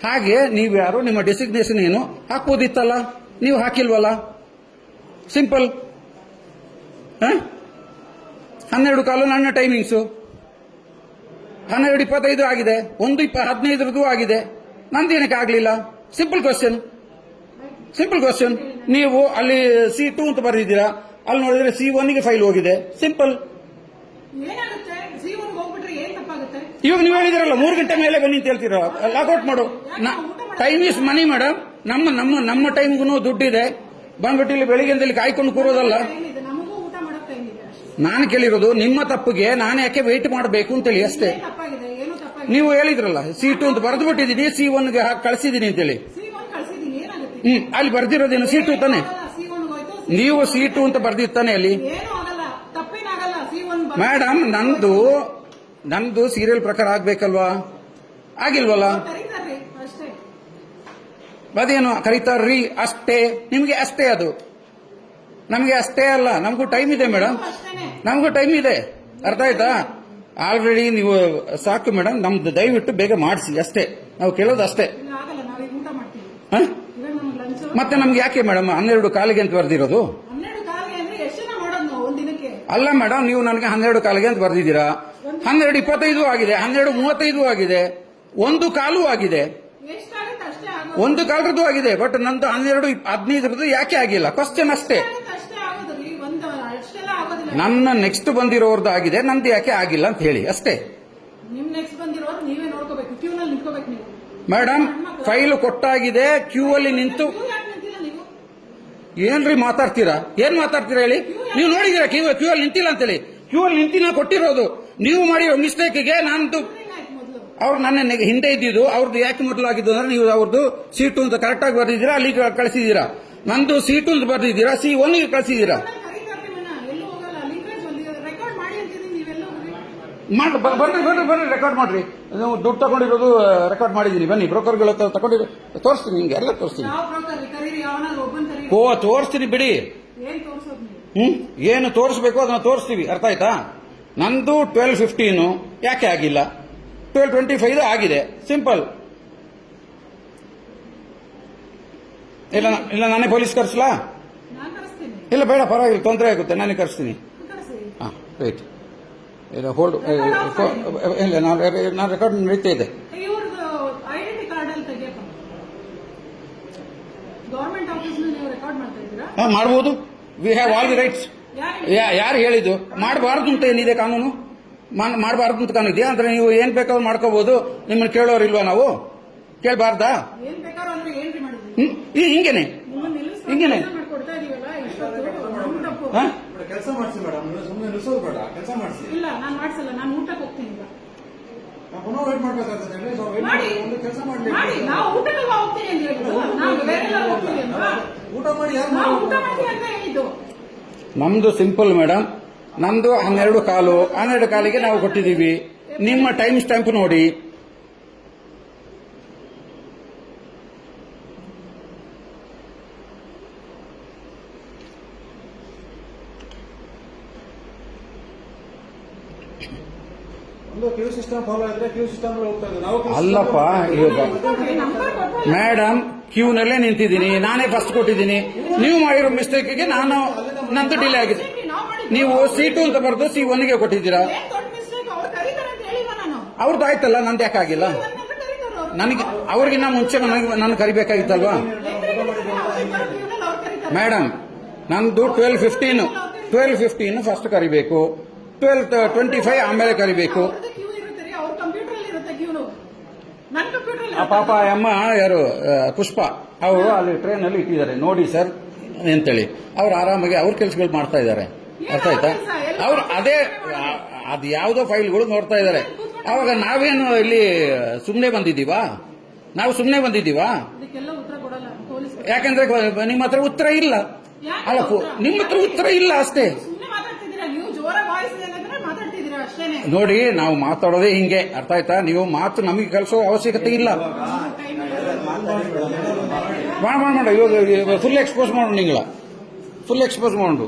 ಹಾಗೆ ನೀವು ಯಾರು, ನಿಮ್ಮ ಡೆಸಿಗ್ನೇಷನ್ ಏನು? ಹಾಕ್ಬೋದಿತ್ತಲ್ಲ? ನೀವು ಹಾಕಿಲ್ವಲ್ಲ? ಸಿಂಪಲ್ ಹನ್ನೆರಡು ಕಾಲು, ನನ್ನ ಟೈಮಿಂಗ್ಸು ಹನ್ನೆರಡು ಇಪ್ಪತ್ತೈದು ಆಗಿದೆ ಒಂದು ಇಪ್ಪ ಹದಿನೈದರದ್ದು ಆಗಿದೆ. ನಂದೇನಕ್ಕೆ ಆಗಲಿಲ್ಲ? ಸಿಂಪಲ್ ಕ್ವಶನ್ ಸಿಂಪಲ್ ಕ್ವಶನ್ ನೀವು ಅಲ್ಲಿ ಸಿ ಟೂ ಅಂತ ಬರೆದಿದ್ದೀರಾ. ಅಲ್ಲಿ ನೋಡಿದ್ರೆ ಸಿ ಒನ್ಗೆ ಫೈಲ್ ಹೋಗಿದೆ. ಸಿಂಪಲ್ ಇವಾಗ ನೀವು ಹೇಳಿದಿರಲ್ಲ ಮೂರು ಗಂಟೆ ಮೇಲೆ ಬನ್ನಿ ಅಂತ ಹೇಳ್ತೀರ ಲಾಗೌಟ್ ಮಾಡು. ಟೈಮ್ ಇಸ್ ಮನಿ ಮೇಡಮ್ ನಮ್ಮ ನಮ್ಮ ನಮ್ಮ ಟೈಮ್ಗೂ ದುಡ್ಡಿದೆ. ಬಂದ್ಬಿಟ್ಟು ಇಲ್ಲಿ ಬೆಳಿಗ್ಗೆ ಕಾಯ್ಕೊಂಡು ಕೂರೋದಲ್ಲ ಏನಿದೆ ನಮಗೂ ಊಟ ಮಾಡಕ್ ಟೈಮ್ ಇದೆ ಅಷ್ಟೇ ನಾನು ಕೇಳಿರೋದು ನಿಮ್ಮ ತಪ್ಪಿಗೆ ನಾನು ಯಾಕೆ ವೆಯ್ಟ್ ಮಾಡಬೇಕು ಅಂತೇಳಿ ಅಷ್ಟೇ. ನೀವು ಹೇಳಿದ್ರಲ್ಲ ಸಿ ಟು ಅಂತ ಬರೆದು ಬಿಟ್ಟಿದ್ದೀನಿ ಸಿ ಒನ್ಗೆ ಹಾಕಿ ಕಳಿಸಿದ್ದೀನಿ ಅಂತೇಳಿ. ಹ್ಮ್ ಅಲ್ಲಿ ಬರ್ದಿರೋದೇನು ಸಿ ಟು ತಾನೆ? ನೀವು ಸಿ ಟು ಅಂತ ಬರ್ದಿರ್ತಾನೆ ಅಲ್ಲಿ? ಮೇಡಮ್ ನಂದು ನಂದು ಸೀರಿಯಲ್ ಪ್ರಕಾರ ಆಗ್ಬೇಕಲ್ವಾ? ಆಗಿಲ್ವಲ್ಲ? ಅದೇನು ಕರೀತಾರ್ರಿ ಅಷ್ಟೇ? ನಿಮ್ಗೆ ಅಷ್ಟೇ ಅದು? ನಮಗೆ ಅಷ್ಟೇ ಅಲ್ಲ ನಮಗೂ ಟೈಮ್ ಇದೆ ಮೇಡಮ್ ನಮಗೂ ಟೈಮ್ ಇದೆ. ಅರ್ಥ ಆಯ್ತಾ? ಆಲ್ರೆಡಿ ನೀವು ಸಾಕು ಮೇಡಮ್ ನಮ್ದು ದಯವಿಟ್ಟು ಬೇಗ ಮಾಡಿಸಿ ಅಷ್ಟೇ. ನಾವು ಕೇಳೋದು ಅಷ್ಟೇ. ಮತ್ತೆ ನಮ್ಗೆ ಯಾಕೆ ಮೇಡಮ್ ಹನ್ನೆರಡು ಕಾಲಿಗೆ ಅಂತ ಬರ್ದಿರೋದು? ಅಲ್ಲ ಮೇಡಮ್ ನೀವು ನನಗೆ ಹನ್ನೆರಡು ಕಾಲಿಗೆ ಅಂತ ಬರ್ದಿದ್ದೀರಾ? ಹನ್ನೆರಡು ಇಪ್ಪತ್ತೈದು ಆಗಿದೆ ಹನ್ನೆರಡು ಮೂವತ್ತೈದು ಆಗಿದೆ ಒಂದು ಕಾಲು ಆಗಿದೆ. ಒಂದು ಕಾಲರದ್ದು ಆಗಿದೆ ಬಟ್ ನಂದು ಹನ್ನೆರಡು ಹದಿನೈದರದ್ದು ಯಾಕೆ ಆಗಿಲ್ಲ? ಕ್ವಶನ್ ಅಷ್ಟೇ ಎಷ್ಟಾಗುತ್ತೆ ಅಷ್ಟೇ ಆಗೋದು ರೀ ಒಂದ್ ಇಂತ ಅಷ್ಟೆಲ್ಲ ಆಗೋದಿಲ್ಲ ನನ್ನ ನೆಕ್ಸ್ಟ್ ಬಂದಿರೋರ್ದು ಆಗಿದೆ ನಂದು ಯಾಕೆ ಆಗಿಲ್ಲ ಅಂತ ಹೇಳಿ ಅಷ್ಟೇ. ನಿಮ್ ನೆಕ್ಸ್ಟ್ ಬಂದಿರೋರು ನೀವೇ ನೋಡ್ಕೋಬೇಕು ಕ್ಯೂ ನಲ್ಲಿ ನಿಂತ್ಕೋಬೇಕು ನೀವು. ಮೇಡಮ್ ಫೈಲ್ ಕೊಟ್ಟಾಗಿದೆ ಕ್ಯೂ ಅಲ್ಲಿ ನಿಂತು ಕ್ಯೂ ಯಾಕೆ ನಿಂತಿಲ್ಲ ನೀವು? ಏನ್ರಿ ಮಾತಾಡ್ತೀರಾ? ಏನ್ ಮಾತಾಡ್ತೀರಾ ಹೇಳಿ? ನೀವು ನೋಡಿದೀರಾ ಕ್ಯೂ ಕ್ಯೂ ಅಲ್ಲಿ ನಿಂತಿಲ್ಲ ಅಂತೇಳಿ ಕ್ಯೂ ಅಲ್ಲಿ ನಿಂತಿಲ್ಲ ಕೊಟ್ಟಿರೋದು. ನೀವು ಮಾಡಿರೋ ಮಿಸ್ಟೇಕ್ಗೆ ನಂದು ಏನಾಯ್ತು ಮೊದಲು. ಅವ್ರು ನನ್ನ ಹಿಂದೆ ಇದ್ದಿದ್ದು ಅವ್ರದ್ದು ಯಾಕೆ ಮೊದಲು ಆಗಿದ್ದು ಅಂದ್ರೆ ನೀವು ಅವ್ರದ್ದು ಸೀಟು ಅಂತ ಕರೆಕ್ಟ್ ಆಗಿ ಬರ್ದಿದ್ದೀರಾ ಅಲ್ಲಿ ಕಳಿಸಿದ್ದೀರಾ. ನಂದು ಸೀಟು ಅಂತ ಬರ್ದಿದ್ದೀರಾ ಸಿ ಒನ್ಗೆ ಕಳಿಸಿದ್ದೀರಾ ಎಲ್ಲೂ ಹೋಗಲ್ಲ ಲೀಕೇಜ್ ಒಂದು ರೆಕಾರ್ಡ್ ಮಾಡಿ ಅಂತಿದ್ದೀನಿ ನೀವೆಲ್ಲ ಹೋಗಿ ಮಾಡ್ ಬನ್ನಿ ಬನ್ನಿ ಬನ್ನಿ ರೆಕಾರ್ಡ್ ಮಾಡ್ರಿ. ನೀವು ದುಡ್ಡು ತಗೊಂಡಿರೋದು ರೆಕಾರ್ಡ್ ಮಾಡಿದೀನಿ. ಬನ್ನಿ ಬ್ರೋಕರ್ಗಳ ಹತ್ರ ತಗೊಂಡಿರೋ ತೋರಿಸ್ತೀನಿ ನಿಮ್ಗೆ ಎಲ್ಲ ತೋರಿಸ್ತೀನಿ. ಓ ತೋರಿಸ್ತೀನಿ ಬಿಡಿ. ಹ್ಮ್? ಏನು ತೋರಿಸ್ಬೇಕು ಅದನ್ನ ತೋರಿಸ್ತೀವಿ. ಅರ್ಥ ಆಯ್ತಾ? ನಂದು ಟ್ವೆಲ್ ಫಿಫ್ಟೀನು ಯಾಕೆ ಆಗಿಲ್ಲ? ಟ್ವೆಲ್ ಟ್ವೆಂಟಿ ಫೈವ್ ಆಗಿದೆ. ಸಿಂಪಲ್ ಇಲ್ಲ ಇಲ್ಲ ನಾನೇ ಪೊಲೀಸ್ ಕರ್ಸಲಾ? ಇಲ್ಲ ಬೇಡ ಪರವಾಗಿಲ್ಲ ತೊಂದರೆ ಆಗುತ್ತೆ. ನಾನೇ ಕರ್ಸ್ತೀನಿ. ಕರೆಸಿ ಹಾಂ ರೈಟ್ ಇಲ್ಲ ಹೋಲ್ಡ್ ಇಲ್ಲ ನಾನು ನಾನು ರೆಕಾರ್ಡ್ ನಡೀತಾ ಇದೆ ಮಾಡ್ಬೋದು. We have all the rights ಯಾರು ಯಾರು ಹೇಳಿದ್ದು? ಮಾಡಬಾರ್ದು ಅಂತ ಏನಿದೆ ಕಾನೂನು? ಮಾಡಬಾರ್ದು ಅಂತ ಕಾನೂನು ಇದೆಯಾ? ಅಂದ್ರೆ ನೀವು ಏನ್ ಬೇಕಾದ್ರೂ ಮಾಡ್ಕೋಬಹುದು ನಿಮ್ಮನ್ನ ಕೇಳೋರಿಲ್ವಾ ನಾವು? ಕೇಳಬಾರ್ದಾ? ಹಿಂಗೇನೆ. ಹಿಂಗೇನೆ? ಹಾ? ಕೆಲಸ ಮಾಡಿಸಿ ಮೇಡಮ್ ಸುಮ್ಮನೆ ನಿಲ್ಸೋದು ಬೇಡ ಕೆಲಸ ಮಾಡಿಸಿ. ಇಲ್ಲ ನಾನು ಮಾಡ್ಸಲ್ಲ ನಾನು ಊಟಕ್ಕೆ ಹೋಗ್ತೀನಿ ಈಗ. ನಾವು ಪುನಃ ವೇಟ್ ಮಾಡ್ಬೇಕಾಗ್ತದೆ ಹೇಳಿ ನಾವು wait ಮಾಡಿ ಮಾಡಿ ಒಂದು ಕೆಲಸ ಮಾಡ್ಲಿ ಮಾಡಿ ನಾವು ಊಟಕ್ಕೆ ಹೋಗ್ತೀನಿ ಅಂತ ಹೇಳಿದ್ರು ನಾವು ಬೇರೆ ಎಲ್ಲ ಹೋಗ್ತೀವಿ ಅಲ್ವಾ ಊಟ ಮಾಡಿ ಯಾರು ನಾವು ಊಟ ಮಾಡ್ತೀವಿ ಅಂತ ಹೇಳಿದ್ದು. ನಮ್ದು ಸಿಂಪಲ್ ಮೇಡಮ್ ನಮ್ದು ಹನ್ನೆರಡು ಕಾಲು ಹನ್ನೆರಡು ಕಾಲಿಗೆ ನಾವು ಕೊಟ್ಟಿದ್ದೀವಿ. ನಿಮ್ಮ ಟೈಮ್ ಸ್ಟ್ಯಾಂಪ್ ನೋಡಿ ಒಂದು queue system follow madam queue system ಹೋಗ್ತಾ ಇದೆ ನಾವು queue ಅಲ್ಲಪ್ಪ ಇವಾಗ ಮೇಡಮ್ ಕ್ಯೂನಲ್ಲೇ ನಿಂತಿದ್ದೀನಿ. ನಾನೇ ಫಸ್ಟ್ ಕೊಟ್ಟಿದ್ದೀನಿ. ನೀವು ಮಾಡಿರೋ ಮಿಸ್ಟೇಕ್ಗೆ ನಾನು ನಂದು ಡಿಲೇ ಆಗಿದೆ. ನೀವು ಸಿ ಟು ಅಂತ ಬರೆದು ಸಿ ಒನ್ಗೆ ಕೊಟ್ಟಿದ್ದೀರಾ? ಏನ್ ದೊಡ್ಡ ಮಿಸ್ಟೇಕ್ ಅವ್ರು ಕರೀತಾರೆ ಅಂತ ಹೇಳಿಲ್ಲ ನಾನು? ಅವ್ರದ್ದು ಆಯ್ತಲ್ಲ ನಂದು ಯಾಕಾಗಿಲ್ಲ ಆಗಿಲ್ಲ. ನನಗೆ ಅವ್ರಿಗಿನ್ನ ಮುಂಚೆ ನನಗೆ ನಾನು ಕರಿಬೇಕಾಗಿತ್ತಲ್ವಾ? ಮೇಡಮ್ ನಂದು twelve fifteen twelve fifteen first ಕರಿಬೇಕು. ಟ್ವೆಲ್ ಟ್ವೆಂಟಿ ಫೈವ್ ಆಮೇಲೆ ಕರಿಬೇಕು ಕ್ಯೂ ಇರುತ್ತೆ ರೀ ಅವ್ರ ಕಂಪ್ಯೂಟರ್ ಅಲ್ಲಿ ಇರುತ್ತೆ ಕ್ಯೂನು ನನ್ನ ಕಂಪ್ಯೂಟರ್ ಆ ಪಾಪ ಅಮ್ಮ ಯಾರು ಪುಷ್ಪ ಅವರು ಅಲ್ಲಿ ಟ್ರೈನ್ ಅಲ್ಲಿ ಇಟ್ಟಿದ್ದಾರೆ. ನೋಡಿ ಸರ್ ಅಂತೇಳಿ ಅವ್ರು ಆರಾಮಾಗಿ ಅವ್ರ ಕೆಲಸಗಳು ಮಾಡ್ತಾ ಇದ್ದಾರೆ. ಅರ್ಥ ಆಯ್ತಾ? ಅವ್ರು ಅದೇ ಅದ್ ಯಾವುದೋ ಫೈಲ್ಗಳು ನೋಡ್ತಾ ಇದ್ದಾರೆ. ಅವಾಗ ನಾವೇನು ಇಲ್ಲಿ ಸುಮ್ಮನೆ ಬಂದಿದ್ದೀವಾ? ನಾವು ಸುಮ್ಮನೆ ಬಂದಿದ್ದೀವಾ? ಯಾಕಂದ್ರೆ ನಿಮ್ಮ ಹತ್ರ ಉತ್ತರ ಇಲ್ಲ. ಅಲ್ಲ ನಿಮ್ಮ ಹತ್ರ ಉತ್ತರ ಇಲ್ಲ ಅಷ್ಟೇ. ನೋಡಿ ನಾವು ಮಾತಾಡೋದೇ ಹಿಂಗೆ. ಅರ್ಥ ಆಯ್ತಾ? ನೀವು ಮಾತು ನಮಗೆ ಕಲಿಸೋ ಅವಶ್ಯಕತೆ ಇಲ್ಲ. ಮಾಡ ಮಾಡ ಮಾಡ. ಇವಾಗ ಫುಲ್ ಎಕ್ಸ್ಪೋಸ್ ಮಾಡು ನಿಂಗಳ. ಫುಲ್ ಎಕ್ಸ್ಪೋಸ್ ಮಾಡು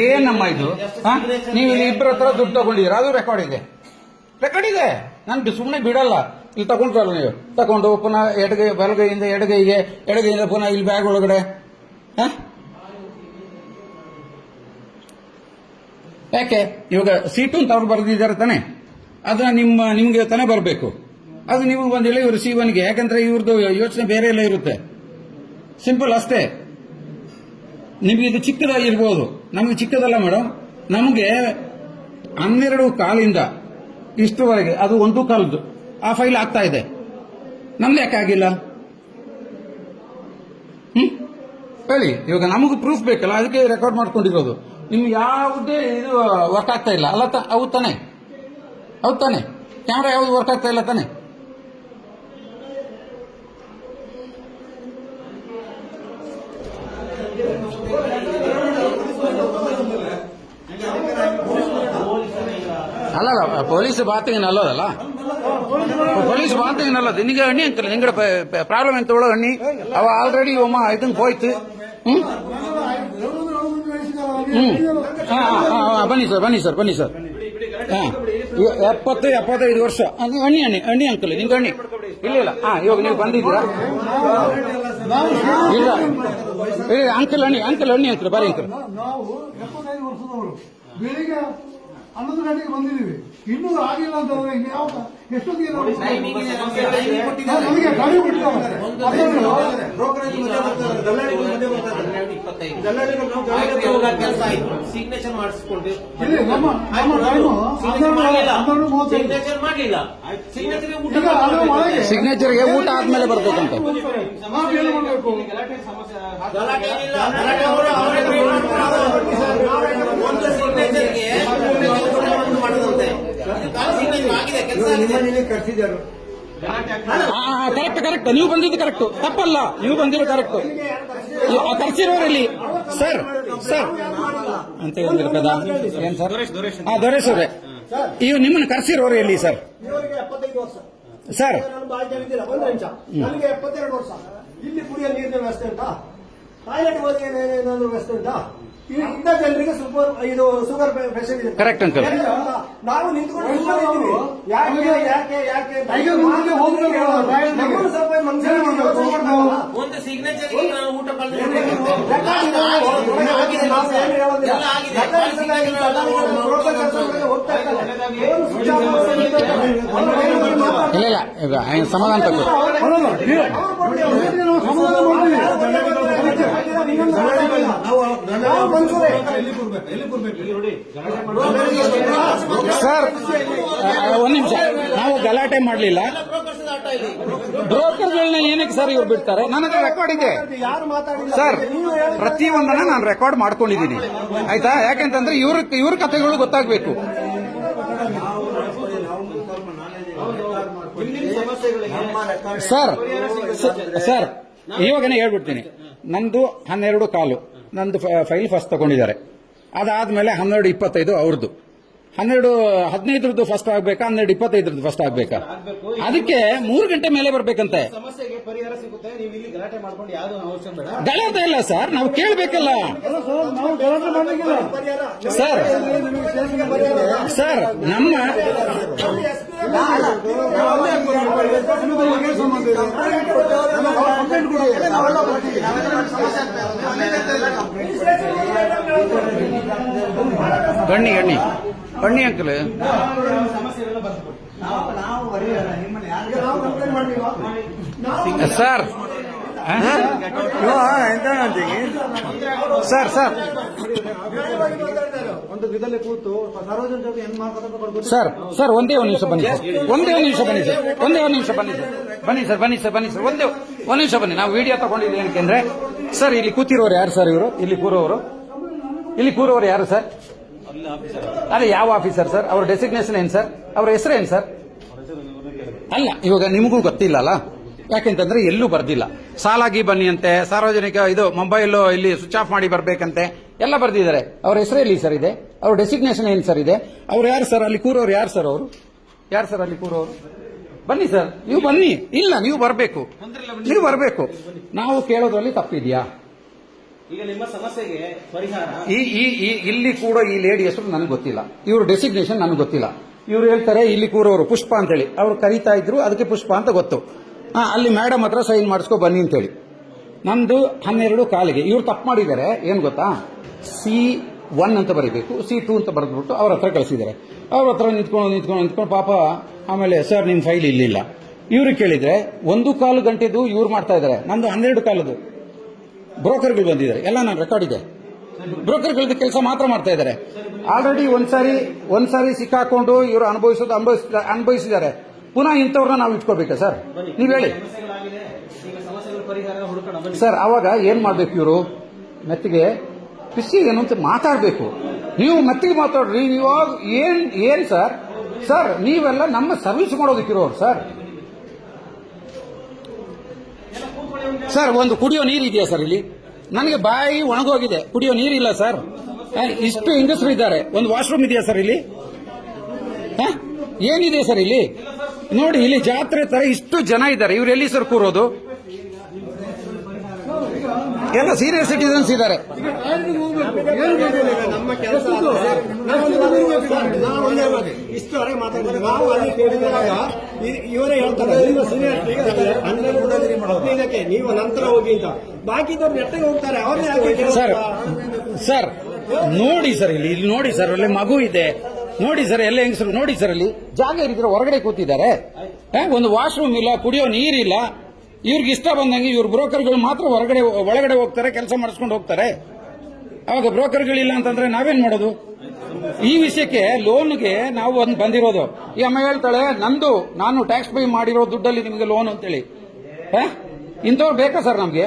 ಏನಮ್ಮ ಇದು? ನೀವು ಇಲ್ಲಿ ಇಬ್ಬರ ಹತ್ರ ದುಡ್ಡು ತಗೊಂಡಿದ್ದೀರಾ? ಅದು ರೆಕಾರ್ಡ್ ಇದೆ. ರೆಕಾರ್ಡ್ ಇದೆ. ನಾನು ಸುಮ್ಮನೆ ಬಿಡಲ್ಲ. ಇಲ್ಲಿ ತಗೊಂಡ್ರಲ್ಲ ನೀವು. ತಗೊಂಡು ಪುನಃ ಎಡಗೈ, ಬಲಗೈಯಿಂದ ಎಡಗೈಗೆ, ಎಡಗೈಯಿಂದ ಪುನಃ ಇಲ್ಲಿ ಬ್ಯಾಗ್ ಒಳಗಡೆ? ಯಾಕೆ? ಇವಾಗ ಸೀಟು ಅಂತ ಅವ್ರು ಬರೆದಿದ್ದಾರೆ ತಾನೆ? ಅದನ್ನ ನಿಮ್ಮ, ನಿಮ್ಗೆ ತಾನೇ ಬರಬೇಕು. ಅದು ನೀವು ಬಂದಿಲ್ಲ ಇವರು ಸಿ ಒನ್ಗೆ ಯಾಕಂದ್ರೆ ಇವ್ರದ್ದು ಯೋಚನೆ ಬೇರೆ ಎಲ್ಲ ಇರುತ್ತೆ. ಸಿಂಪಲ್ ಅಷ್ಟೇ. ನಿಮಗೆ ಇದು ಚಿಕ್ಕದಾಗಿರ್ಬೋದು. ನಮಗೆ ಚಿಕ್ಕದಲ್ಲ ಮೇಡಮ್ ನಮಗೆ ಹನ್ನೆರಡು ಕಾಲಿಂದ ಇಷ್ಟುವರೆಗೆ, ಅದು ಒಂದು ಕಾಲದ್ದು ಆ ಫೈಲ್ ಆಗ್ತಾ ಇದೆ. ನಮ್ದು ಯಾಕೆ ಆಗಿಲ್ಲ? ಹ್ಮ್? ಹೇಳಿ, ಇವಾಗ ನಮಗೆ ಪ್ರೂಫ್ ಬೇಕಲ್ಲ, ಅದಕ್ಕೆ ರೆಕಾರ್ಡ್ ಮಾಡ್ಕೊಂಡಿರೋದು. ನಿಮ್ಗೆ ಯಾವುದೇ ಇದು ವರ್ಕ್ ಆಗ್ತಾ ಇಲ್ಲ. ಅಲ್ಲ ಹೌದ್ ತಾನೆ. ಹೌದು ತಾನೆ. ಕ್ಯಾಮ್ರಾ ಯಾವುದು ವರ್ಕ್ ಆಗ್ತಾ ಇಲ್ಲ ತಾನೆ? ಅಲ್ಲ ಅಲ್ಲ ಪೊಲೀಸ್ ಬಾತಿಗೆ ನಲ್ಲೋದಲ್ಲ ಪೊಲೀಸ್ ಬಾತಿಗೆ ನಲ್ಲದು ನಿನಗೆ ಅಣ್ಣಿ ಅಂತಲ್ಲ ನಿಂಗಡ ಪ್ರಾಬ್ಲಮ್ ಎಂತ ಒಳ ಅಣ್ಣಿ ಅವ ಆಲ್ರೆಡಿ ಒಮ್ಮ ಇದನ್ ಹೋಯ್ತು ಹ್ಮ್ ಹ್ಮ್ ಹಾ, ಹಾ, ಹಾ, ಬನ್ನಿ ಸರ್ ಬನ್ನಿ ಸರ್ ಬನ್ನಿ ಸರ್ ಹಾ ಇವ- ಎಪ್ಪತ್ತು ಎಪ್ಪತ್ತೈದು ವರ್ಷ ಆ, ನೀವು ಅಣ್ಣಿ ಅಣ್ಣಿ ಅಣ್ಣಿ ಅಂಕಲ್ ನಿಂಗೆ ಅಣ್ಣಿ ಇಲ್ಲ ಇಲ್ಲ ಹಾ ಇವಾಗ ನೀವು ಬಂದಿದ್ದೀರಾ ಇಲ್ಲ ಇಲ್ಲ ಅಂಕಲ್ ಅಣ್ಣಿ ಅಂಕಲ್ ಅಣ್ಣಿ ಅಂಕಲ್ ಬರೀ ಅಂಕಲ್ ನಾವು ಎಪ್ಪತ್ತೈದು ವರ್ಷದವರು ಬೆಳಿಗ್ಗೆ ಹನ್ನೊಂದು ಗಂಟೆಗೆ ಬಂದಿದ್ದೀವಿ. ಇನ್ನೂ ಆಗಿಲ್ಲ ಅಂತಂದ್ರೆ ಇನ್ನು ಯಾವ ಎಷ್ಟೊತ್ತಿಗೆ ನಮ್ಗೆ ಸಿಗ್ನೇಚರ್ ಮಾಡಿಸ್ಕೊಂಡ್ವಿ ಇಲ್ಲಿ ನಮ್ಮ ನಮ್ಮ ಟೈಮು ಸಿಗ್ನೇಚರ್ ಹನ್ನೆರಡು ಮಾಡಲಿಲ್ಲ ಮೂವತ್ತೈದು. ಸಿಗ್ನೇಚರ್ ಮಾಡಲಿಲ್ಲ ಸಿಗ್ನೇಚರ್ ಊಟ ಈಗ ಅದು ಒಳಗೆ ಸಿಗ್ನೇಚರ್ಗೆ ಊಟ ಆದ್ಮೇಲೆ ಬರ್ಬೇಕಂತ. ನಾವು ಏನು ಮಾಡಬೇಕು ಗಲಾಟೆ. ಗಲಾಟೆ. ಒಂದು ಸಿಗ್ನೇಚರ್ಗೆ ಊಟ ಒಂದು ಮಾಡೋದಂತೆ ಸಿಗ್ನೇಚರ್ ಆಗಿದೆ ಕೆಲಸ ಆಗಿದೆ ನಿಮ್ಮನೇಲಿ ಕರೆಕ್ಟ್ ಕರೆಕ್ಟ್ ನೀವು ಬಂದಿದ್ದು ಕರೆಕ್ಟ್ ತಪ್ಪಲ್ಲ. ನೀವು ಬಂದಿರೋ ಕರೆಕ್ಟ್ ಕರ್ಸಿರೋರಲ್ಲಿ ಸರ್ ಸರ್ ಅಂತ ಏನ್ ಸರ್? ಹಾ ದೊರೇಶ್ ಅವ್ರೆ. ಇವ್ ನಿಮ್ಮನ್ನ ಕರ್ಸಿರೋರು ಎಲ್ಲಿ ಸರ್? ಇವರಿಗೆ ಎಪ್ಪತ್ತೈದು ವರ್ಷ. ಸರ್ ನನಗೆ ಎಪ್ಪತ್ತೆರಡು ವರ್ಷ. ಇಲ್ಲಿ ಕುಡಿಯೋ ನೀರಿನ ವ್ಯವಸ್ಥೆ ಉಂಟಾ? ಟಾಯ್ಲೆಟ್ ಹೋಗಿ ಏನಾದ್ರು ವ್ಯವಸ್ಥೆ ಉಂಟಾ? ಇಂಥ ಜನರಿಗೆ ಸೂಪರ್ ಇದು ಶುಗರ್ ಪೇಷಂಟ್ ಕರೆಕ್ಟ್ ಅಂಕಲ್ ನಾವು ನಿಂತ್ಕೊಂಡು ಯಾಕೆ ಒಂದು ಸಿಗ್ನೇಚರ್ ಊಟ ಇಲ್ಲ ಸಮಾಧಾನ ತಗೋ ಸಮಾಧಾನ ಸರ್ ಒಂದ್ ನಿಮಿಷ ನಾವು ಗಲಾಟೆ ಮಾಡ್ಲಿಲ್ಲ ಬ್ರೋಕರ್ಗಳನ್ನ ಏನಕ್ಕೆ ಸರ್ ಇವ್ರು ಬಿಡ್ತಾರೆ ನನ್ನ ರೆಕಾರ್ಡ್ ಇದೆ ಸರ್ ಪ್ರತಿಯೊಂದನ್ನ ನಾನು ರೆಕಾರ್ಡ್ ಮಾಡ್ಕೊಂಡಿದ್ದೀನಿ ಆಯ್ತಾ ಯಾಕೆಂತಂದ್ರೆ ಇವ್ರ ಇವ್ರ ಕಥೆಗಳು ಗೊತ್ತಾಗ್ಬೇಕು ಸರ್ ಸರ್ ಇವಾಗನೇ ಹೇಳ್ಬಿಡ್ತೀನಿ ನಂದು ಹನ್ನೆರಡು ಕಾಲು. ನಂದು ಫೈಲ್ ಫಸ್ಟ್ ತಗೊಂಡಿದ್ದಾರೆ. ಅದಾದ್ಮೇಲೆ ಹನ್ನೆರಡು ಇಪ್ಪತ್ತೈದು ಅವ್ರದ್ದು ಹನ್ನೆರಡು ಹದಿನೈದರದ್ದು ಫಸ್ಟ್ ಆಗ್ಬೇಕಾ ಹನ್ನೆರಡು ಇಪ್ಪತ್ತೈದರದ್ದು ಫಸ್ಟ್ ಆಗ್ಬೇಕಾ? ಅದಕ್ಕೆ ಮೂರು ಗಂಟೆ ಮೇಲೆ ಬರಬೇಕಂತೆ. ಸಮಸ್ಯೆಗೆ ಪರಿಹಾರ ಸಿಗುತ್ತೆ ನೀವು ಇಲ್ಲಿ ಗಲಾಟೆ ಮಾಡ್ಕೊಂಡು ಯಾವ್ದು ಅವಶ್ಯ ಬೇಡ. ಗಲಾಟೆ ಇಲ್ಲ ಸರ್ ನಾವು ಕೇಳಬೇಕಲ್ಲ. ಸರ್ ಸರ್ ನಮ್ಮ Ganni Ganni. Ganni uncle. Sir? Sir sir. ಕೂತು ಸರ್ ಸರ್, ಒಂದೇ ಒಂದು ನಿಮಿಷ ಬನ್ನಿ, ಸರ್. ಒಂದೇ ಒಂದು ನಿಮಿಷ ಬನ್ನಿ, ಸರ್. ಒಂದೇ ಒಂದು ನಿಮಿಷ ಬನ್ನಿ, ಸರ್. ಬನ್ನಿ ಸರ್ ಬನ್ನಿ ಸರ್ ಬನ್ನಿ, ಸರ್. ಒಂದೇ ಒಂದು ನಿಮಿಷ ಬನ್ನಿ. ನಾವು ವಿಡಿಯೋ ತಗೊಂಡಿದ್ದೀವಿ ಏನಕ್ಕೆಂದ್ರೆ ಸರ್, ಇಲ್ಲಿ ಕೂತಿರೋರು ಯಾರು ಸರ್ ಇವರು? ಇಲ್ಲಿ ಕೂರೋರು? ಇಲ್ಲಿ ಕೂರೋರು ಯಾರು ಸರ್? ಅದೇ ಯಾವ ಆಫೀಸರ್ ಸರ್ ಅವ್ರ ಡೆಸಿಗ್ನೇಷನ್ ಏನ್ ಸರ್ ಅವ್ರ ಹೆಸರು ಏನ್ ಸರ್ ಅಲ್ಲ ಇವಾಗ ನಿಮಗೂ ಗೊತ್ತಿಲ್ಲ ಅಲ್ಲ ಯಾಕೆಂತಂದ್ರೆ ಎಲ್ಲೂ ಬರ್ದಿಲ್ಲ. ಸಾಲಾಗಿ ಬನ್ನಿ ಅಂತೆ ಸಾರ್ವಜನಿಕ ಇದು ಮೊಬೈಲ್ ಇಲ್ಲಿ ಸ್ವಿಚ್ ಆಫ್ ಮಾಡಿ ಬರ್ಬೇಕಂತೆ ಎಲ್ಲ ಬರ್ದಿದ್ದಾರೆ. ಅವ್ರ ಹೆಸರು ಎಲ್ಲಿ ಸರ್ ಇದೆ? ಅವ್ರ ಡೆಸಿಗ್ನೇಷನ್ ಏನ್ ಸರ್ ಇದೆ? ಅವ್ರು ಯಾರು ಸರ್ ಅಲ್ಲಿ ಕೂರೋರು ಯಾರು ಸರ್ ಅವರು? ಯಾರು ಸರ್ ಅಲ್ಲಿ ಕೂರೋರು? ಬನ್ನಿ ಸರ್ ನೀವು ಬನ್ನಿ. ಇಲ್ಲ ನೀವು ಬರಬೇಕು. ನೀವು ಬರಬೇಕು. ನಾವು ಕೇಳೋದ್ರಲ್ಲಿ ತಪ್ಪಿದ್ಯಾ? ಈ ಈ ಇಲ್ಲಿ ಕೂಡ ಈ ಲೇಡಿ ಹೆಸರು ನನಗೆ ಗೊತ್ತಿಲ್ಲ. ಇವ್ರ ಡೆಸಿಗ್ನೇಷನ್ ನನಗೆ ಗೊತ್ತಿಲ್ಲ. ಇವ್ರು ಹೇಳ್ತಾರೆ, ಇಲ್ಲಿ ಕೂರೋರು ಪುಷ್ಪ ಅಂತೇಳಿ. ಅವ್ರು ಕರೀತಾ ಇದ್ರು, ಅದಕ್ಕೆ ಪುಷ್ಪ ಅಂತ ಗೊತ್ತು. ಹಾ, ಅಲ್ಲಿ ಮೇಡಮ್ ಹತ್ರ ಸೈನ್ ಮಾಡಿಸ್ಕೊ ಬನ್ನಿ ಅಂತೇಳಿ. ನಂದು ಹನ್ನೆರಡು ಕಾಲಿಗೆ. ಇವ್ರು ತಪ್ಪು ಮಾಡಿದ್ದಾರೆ. ಏನ್ ಗೊತ್ತಾ? ಸಿ ಒನ್ ಅಂತ ಬರೀಬೇಕು ಸಿ ಟೂ ಅಂತ ಬರೆದ್ಬಿಟ್ಟು ಅವ್ರ ಹತ್ರ ಕಳಿಸಿದ್ದಾರೆ. ಅವ್ರ ಹತ್ರ ನಿಂತ್ಕೊಂಡು ನಿಂತ್ಕೊಂಡು ನಿಂತ್ಕೊಂಡು ಪಾಪ, ಆಮೇಲೆ ಸರ್ ನಿಮ್ಮ ಫೈಲ್ ಇಲ್ಲಿಲ್ಲ. ಇವ್ರಿಗೆ ಕೇಳಿದ್ರೆ, ಒಂದು ಕಾಲು ಗಂಟೆದು ಇವ್ರು ಮಾಡ್ತಾ ಇದ್ದಾರೆ. ನಂದು ಹನ್ನೆರಡು ಕಾಲದು. ಬ್ರೋಕರ್ಗಳು ಬಂದಿದ್ದಾರೆ. ಎಲ್ಲ ನಾನು ರೆಕಾರ್ಡ್ ಇದೆ. ಬ್ರೋಕರ್ಗಳದ್ದು ಕೆಲಸ ಮಾತ್ರ ಮಾಡ್ತಾ ಇದ್ದಾರೆ. ಆಲ್ರೆಡಿ ಒಂದ್ಸಾರಿ ಒಂದ್ಸಾರಿ ಸಿಕ್ಕಾಕೊಂಡು ಇವರು ಅನುಭವಿಸೋದು ಅನುಭವಿಸ ಅನುಭವಿಸಿದ್ದಾರೆ. ಪುನಃ ಇಂಥವ್ರನ್ನ ನಾವು ಇಟ್ಕೋಬೇಕಾ ಸರ್? ನೀವು ಹೇಳಿ. ಸರ್ ಅವಾಗ ಏನ್ ಮಾಡ್ಬೇಕು ಇವರು? ಮೆತ್ತಿಗೆ ಕೃಷಿ ಏನು ಅಂತ ಮಾತಾಡಬೇಕು. ನೀವು ಮೆತ್ತಿಗೆ ಮಾತಾಡ್ರಿ. ನೀವು ಏನ್ ಏನ್ ಸರ್? ಸರ್ ನೀವೆಲ್ಲ ನಮ್ಮ ಸರ್ವಿಸ್ ಮಾಡೋದಕ್ಕಿರೋರು ಸರ್. ಸರ್ ಒಂದು ಕುಡಿಯೋ ನೀರು ಇದೆಯಾ ಸರ್ ಇಲ್ಲಿ? ನನಗೆ ಬಾಯಿ ಒಣಗೋಗಿದೆ. ಕುಡಿಯೋ ನೀರಿಲ್ಲ ಸರ್ ಇಷ್ಟು ಹೆಂಗಸರು ಇದ್ದಾರೆ. ಒಂದು ವಾಶ್ರೂಮ್ ಇದೆಯಾ ಸರ್ ಇಲ್ಲಿ? ಏನಿದೆ ಸರ್ ಇಲ್ಲಿ? ನೋಡಿ, ಇಲ್ಲಿ ಜಾತ್ರೆ ತರ ಇಷ್ಟು ಜನ ಇದ್ದಾರೆ. ಇವ್ರು ಎಲ್ಲಿ ಸರ್ ಕೂರೋದು? ಎಲ್ಲ ಸೀನಿಯರ್ ಸಿಟಿಸನ್ಸ್ ಇದ್ದಾರೆ. ನಮ್ಮ ನಾವು ನಂತರ ಹೋಗಿ ಅಂತ. ಬಾಕಿದವ್ರು ನೆಟ್ಟಗೆ ಹೋಗ್ತಾರೆ ಅವರೇ ಯಾಕೆ ಸರ್ ಸರ್ ನೋಡಿ ಸರ್ ಇಲ್ಲಿ ಇಲ್ಲಿ ನೋಡಿ ಸರ್ ಅಲ್ಲಿ ಮಗು ಇದೆ. ನೋಡಿ ಸರ್ ಎಲ್ಲ ಹೆಂಗಸರು ನೋಡಿ ಸರ್ ಅಲ್ಲಿ ಜಾಗ ಇರಿದ್ರೆ ಹೊರಗಡೆ ಕೂತಿದ್ದಾರೆ. ಒಂದು ವಾಶ್ರೂಮ್ ಇಲ್ಲ ಕುಡಿಯೋ ನೀರಿಲ್ಲ ಇವ್ರಿಗೆ ಇಷ್ಟ ಬಂದಂಗೆ ಇವ್ರ ಬ್ರೋಕರ್ಗಳು ಮಾತ್ರ ಹೊರಗಡೆ ಒಳಗಡೆ ಹೋಗ್ತಾರೆ ಕೆಲಸ ಮಾಡಿಸ್ಕೊಂಡು ಹೋಗ್ತಾರೆ. ಅವಾಗ ಬ್ರೋಕರ್ಗಳಿಲ್ಲ ಅಂತಂದ್ರೆ ನಾವೇನ್ ಮಾಡೋದು? ಈ ವಿಷಯಕ್ಕೆ ಲೋನ್ಗೆ ನಾವು ಒಂದು ಬಂದಿರೋದು. ಈ ಅಮ್ಮ ಹೇಳ್ತಾಳೆ ನಂದು ನಾನು ಟ್ಯಾಕ್ಸ್ ಪೇ ಮಾಡಿರೋ ದುಡ್ಡಲ್ಲಿ ನಿಮಗೆ ಲೋನ್ ಅಂತೇಳಿ. ಹ? ಇಂಥವ್ರು ಬೇಕಾ ಸರ್ ನಮಗೆ?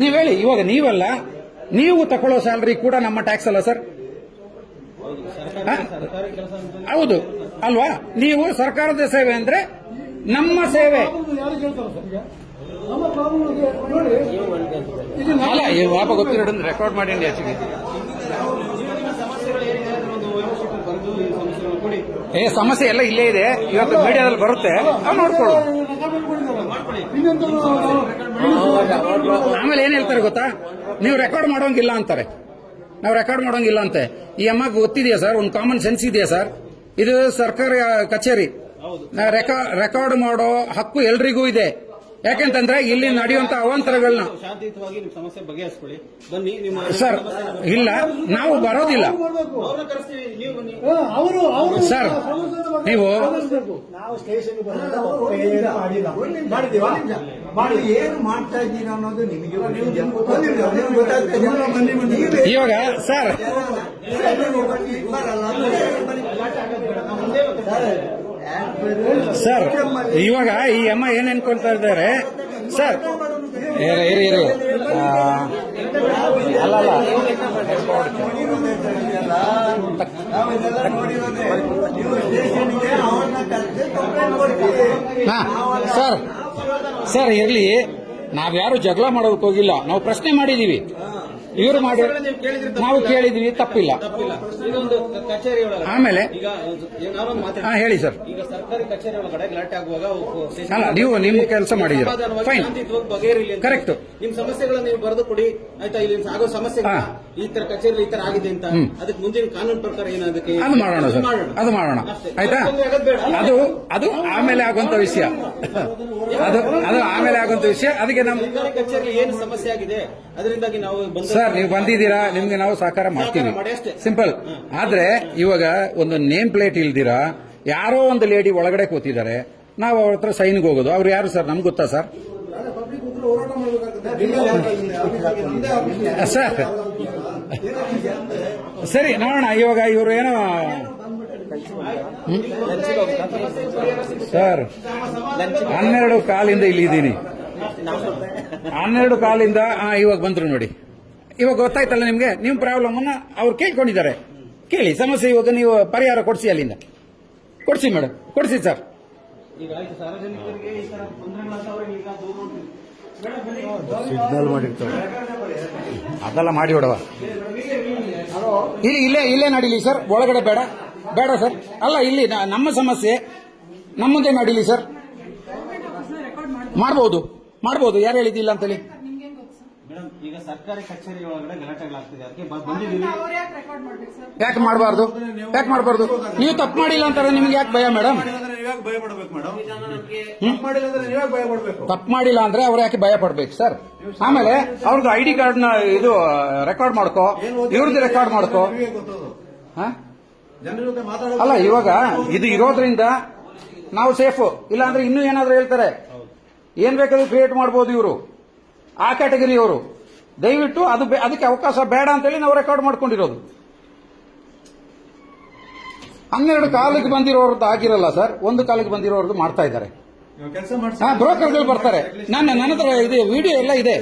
ನೀವು ಹೇಳಿ, ಇವಾಗ ನೀವಲ್ಲ, ನೀವು ತಗೊಳ್ಳೋ ಸ್ಯಾಲ್ರಿ ಕೂಡ ನಮ್ಮ ಟ್ಯಾಕ್ಸ್ ಅಲ್ಲ ಸರ್? ಹೌದು, ಅಲ್ವಾ? ನೀವು ಸರ್ಕಾರದ ಸೇವೆ ಅಂದ್ರೆ ನಮ್ಮ ಸೇವೆ. ಅಲ್ಲ, ಈ ಪಾಪ ಗೊತ್ತಿರೋ ರೆಕಾರ್ಡ್ ಮಾಡಿ ಆಚೆಗೆ ಏ, ಸಮಸ್ಯೆ ಎಲ್ಲ ಇಲ್ಲೇ ಇದೆ. ಇವತ್ತು ಮೀಡಿಯಾದಲ್ಲಿ ಬರುತ್ತೆ. ನೋಡ್ಕೊಳ್ಳೋದು. ಆಮೇಲೆ ಏನ್ ಹೇಳ್ತಾರೆ ಗೊತ್ತಾ? ನೀವು ರೆಕಾರ್ಡ್ ಮಾಡೋಂಗಿಲ್ಲ ಅಂತಾರೆ. ನಾವು ರೆಕಾರ್ಡ್ ಮಾಡೋಂಗಿಲ್ಲ ಅಂತೆ. ಈ ಅಮ್ಮಗೆ ಗೊತ್ತಿದೆಯಾ ಸರ್ ಒಂದು ಕಾಮನ್ ಸೆನ್ಸ್ ಇದೆಯಾ ಸರ್ ಇದು ಸರ್ಕಾರಿ ಕಚೇರಿ. ರೆಕಾರ್ಡ್ ಮಾಡೋ ಹಕ್ಕು ಎಲ್ರಿಗೂ ಇದೆ. ಯಾಕೆಂತಂದ್ರೆ ಇಲ್ಲಿ ನಡೆಯುವಂತ ಅವಾಂತರಗಳನ್ನ ಶಾಂತಿಯುತವಾಗಿ ನಿಮ್ಮ ಸಮಸ್ಯೆ ಬಗೆಹರಿಸ್ಕೊಳ್ಳಿ ಬನ್ನಿ ನಿಮ್ಮ ಸರ್ ಇಲ್ಲ ನಾವು ಬರೋದಿಲ್ಲ ಸರ್ ನೀವು ಏನು ಮಾಡಿಲ್ಲ ಮಾಡಿದೀವಾ ಮಾಡಿ ಏನು ಮಾಡ್ತಾ ಇದ್ದೀರಾ ಅನ್ನೋದು ನಿಮಗೆ ಇವಾಗ ಸರ್ ಸರ್ ಇವಾಗ ಈ ಅಮ್ಮ ಏನ್ ಅನ್ಕೊಂತಾ ಇದ್ದಾರೆ? ಸರ್ ಇರಿ ಇರಿ ಅಲ್ಲ ಹಾ ಸರ್ ಸರ್ ಇರ್ಲಿ. ನಾವ್ಯಾರು ಜಗಳ ಮಾಡೋದಕ್ಕೆ ಹೋಗಿಲ್ಲ ನಾವು ಪ್ರಶ್ನೆ ಮಾಡಿದೀವಿ. ಇವರು ಮಾಡಿ ನೀವು ಕೇಳಿದ್ರೆ ನಾವು ಕೇಳಿದೀವಿ ತಪ್ಪಿಲ್ಲ. ಆಮೇಲೆ ಹಾ ಹೇಳಿ ಸರ್. ಈಗ ಸರ್ಕಾರಿ ಕಚೇರಿ ಒಳಗಡೆ ಗಲಾಟೆ ಆಗುವಾಗ ಅಲ್ಲ, ನೀವು ನಿಮ್ಮ ಕೆಲಸ ಮಾಡಿದ್ದೀರ. ಫೈನ್ ಕರೆಕ್ಟ್ ಶಾಂತಿಯುತವಾಗಿ ಬಗೆಹರಿಲಿ ಅಂತ Correct. ನಿಮ್ ಸಮಸ್ಯೆಗಳನ್ನ ನೀವು ಬರೆದು ಕೊಡಿ. ಆಯ್ತಾ ಇಲ್ಲಿ ಆಗೋ ಸಮಸ್ಯೆ. ಈ ತರ ಕಚೇರಿ ಈ ತರ ಆಗಿದೆ ಅಂತ. ಅದಕ್ಕೆ ಮುಂದಿನ ಕಾನೂನು ಪ್ರಕಾರ ಏನು ಅದಕ್ಕೆ ಅದು ಮಾಡೋಣ ಸರ್. ಅದು ಮಾಡೋಣ. ಆಯ್ತಾ. ಅದು ಅದು ಆಮೇಲೆ ಆಗುವಂತ ವಿಷಯ. ಅದು ಅದು ಆಮೇಲೆ ಆಗುವಂತ ವಿಷಯ. ಅದಕ್ಕೆ ನಮ್ಮ ಕಚೇರಿ ಏನು ಸಮಸ್ಯೆ ಆಗಿದೆ? ಅದರಿಂದಾಗಿ ನಾವು ಬಂದ ಸರ್ ನೀವು ಬಂದಿದ್ದೀರಾ ನಿಮ್ಗೆ ನಾವು ಸಹಕಾರ ಮಾಡ್ತೀವಿ. ಸಿಂಪಲ್ ಆದ್ರೆ ಇವಾಗ ಒಂದು ನೇಮ್ ಪ್ಲೇಟ್ ಇಲ್ದಿರಾ ಯಾರೋ ಒಂದು ಲೇಡಿ ಒಳಗಡೆ ಕೂತಿದ್ದಾರೆ ನಾವು ಅವ್ರ ಹತ್ರ ಸೈನ್ಗೆ ಹೋಗೋದು. ಅವ್ರು ಯಾರು ಸರ್ ನಮ್ಗೆ ಗೊತ್ತಾ ಸರ್? ಸರ್. ಸರಿ ನೋಡೋಣ ಇವಾಗ ಇವರು ಏನೋ ಸರ್ ಹನ್ನೆರಡು ಕಾಲಿಂದ ಇಲ್ಲಿ ಇದ್ದೀನಿ ಹನ್ನೆರಡು ಕಾಲಿಂದ ಇವಾಗ ಬಂದ್ರು ನೋಡಿ. ಇವಾಗ ಗೊತ್ತಾಯ್ತಲ್ಲ ನಿಮ್ಗೆ? ನಿಮ್ ಪ್ರಾಬ್ಲಮ್ ಅನ್ನ ಅವ್ರು ಕೇಳ್ಕೊಂಡಿದ್ದಾರೆ. ಕೇಳಿ ಸಮಸ್ಯೆ ಇವಾಗ ನೀವು ಪರಿಹಾರ ಕೊಡಿಸಿ ಅಲ್ಲಿಂದ. ಕೊಡಿಸಿ ಮೇಡಮ್ ಕೊಡಿಸಿ ಸರ್. ಸಿಗ್ನಲ್ ಆಯ್ತು ಸಾರ್ವಜನಿಕರಿಗೆ ಈ ತರ ತೊಂದರೆಗಳಾಗ್ತಾವ್ರೆ ಈಗ ದೂರ ಹೋಗ್ತೀವಿ. ಅದೆಲ್ಲ ಮಾಡಿ ಬಿಡವ ಇಲ್ಲಿ ಇಲ್ಲೇ ಇಲ್ಲೇ ನಡೀಲಿ ಸರ್. ಒಳಗಡೆ ಬೇಡ. ಬೇಡ ಸರ್. ಅಲ್ಲ ಇಲ್ಲಿ ನಮ್ಮ ಸಮಸ್ಯೆ ನಮ್ಮದೇ ನಡೀಲಿ ಸರ್. ಮಾಡ್ಬೋದು. ಮಾಡ್ಬೋದು. ಯಾರು ಹೇಳಿದ್ದಿಲ್ಲ ಅಂತೇಳಿ ನಿಮ್ಗೇನ್ ಗೊತ್ತು ಸರ್ ಮೇಡಮ್ ಈಗ ಸರ್ಕಾರಿ ಕಚೇರಿ ಒಳಗಡೆ ಗಲಾಟೆಗಳಾಗ್ತಿದೆ. ಅದಕ್ಕೆ ಬಂದಿದ್ದೀವಿ. ಯಾಕೆ ರೆಕಾರ್ಡ್ ಮಾಡ್ಬೇಕು ಸರ್ ಯಾಕೆ ಮಾಡಬಾರ್ದು? ಯಾಕೆ ಮಾಡಬಾರ್ದು? ನೀವು ತಪ್ಪು ಮಾಡಿಲ್ಲ ಅಂತಾರೆ ನಿಮ್ಗೆ ಯಾಕೆ ಭಯ ಮೇಡಮ್ ನೀವ್ಯಾಕೆ ಭಯ ಪಡ್ಬೇಕು ಮೇಡಮ್ ಮಾಡಿಲ್ಲ ಅಂದ್ರೆ ನೀವ್ಯಾಕೆ ಭಯ ಪಡ್ಬೇಕು? ತಪ್ಪು ಮಾಡಿಲ್ಲ ಅಂದ್ರೆ ಅವ್ರು ಯಾಕೆ ಭಯ ಪಡ್ಬೇಕು ಸರ್ ಆಮೇಲೆ ಅವ್ರದ್ದು ಐ ಡಿ ಕಾರ್ಡ್ನ ಇದು ರೆಕಾರ್ಡ್ ಮಾಡ್ಕೋ. ಇವ್ರದ್ದು ರೆಕಾರ್ಡ್ ಮಾಡ್ಕೋ. ಅಲ್ಲ ಇವಾಗ ಇದು ಇರೋದ್ರಿಂದ ನಾವು ಸೇಫ್ ಇಲ್ಲ ಅಂದ್ರೆ ಇನ್ನೂ ಏನಾದ್ರೂ ಹೇಳ್ತಾರೆ? ಏನ್ ಬೇಕಾದ್ರೂ ಕ್ರಿಯೇಟ್ ಮಾಡ್ಬೋದು ಇವರು. ಆ ಕ್ಯಾಟಗರಿ ಅವರು. ದಯವಿಟ್ಟು ಅದು ಅದಕ್ಕೆ ಅವಕಾಶ ಬೇಡ ಅಂತೇಳಿ ನಾವು ರೆಕಾರ್ಡ್ ಮಾಡ್ಕೊಂಡಿರೋದು. ಹನ್ನೆರಡು ಕಾಲಿಗೆ ಬಂದಿರೋರ್ದು ಆಗಿರಲ್ಲ ಸರ್ ಒಂದು ಕಾಲಿಗೆ ಬಂದಿರೋರ್ದು ಮಾಡ್ತಾ ಇದ್ದಾರೆ. ಬ್ರೋಕರ್ಗಳು ಬರ್ತಾರೆ. ನನ್ನ ನನ್ನ ಹತ್ರ ಇದೆ ವಿಡಿಯೋ ಎಲ್ಲ ಇದೆ.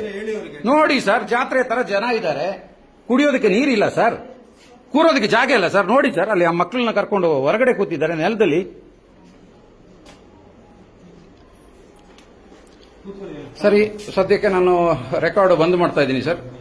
ನೋಡಿ ಸರ್ ಜಾತ್ರೆ ತರ ಜನ ಇದ್ದಾರೆ. ಕುಡಿಯೋದಕ್ಕೆ ನೀರಿಲ್ಲ ಸರ್. ಕೂರೋದಕ್ಕೆ ಜಾಗ ಇಲ್ಲ ಸರ್. ನೋಡಿ ಸರ್ ಅಲ್ಲಿ ಆ ಮಕ್ಕಳನ್ನ ಕರ್ಕೊಂಡು ಹೊರಗಡೆ ಕೂತಿದ್ದಾರೆ ನೆಲದಲ್ಲಿ. ಸರಿ ಸದ್ಯಕ್ಕೆ ನಾನು ರೆಕಾರ್ಡ್ ಬಂದ್ ಮಾಡ್ತಾ ಇದ್ದೀನಿ ಸರ್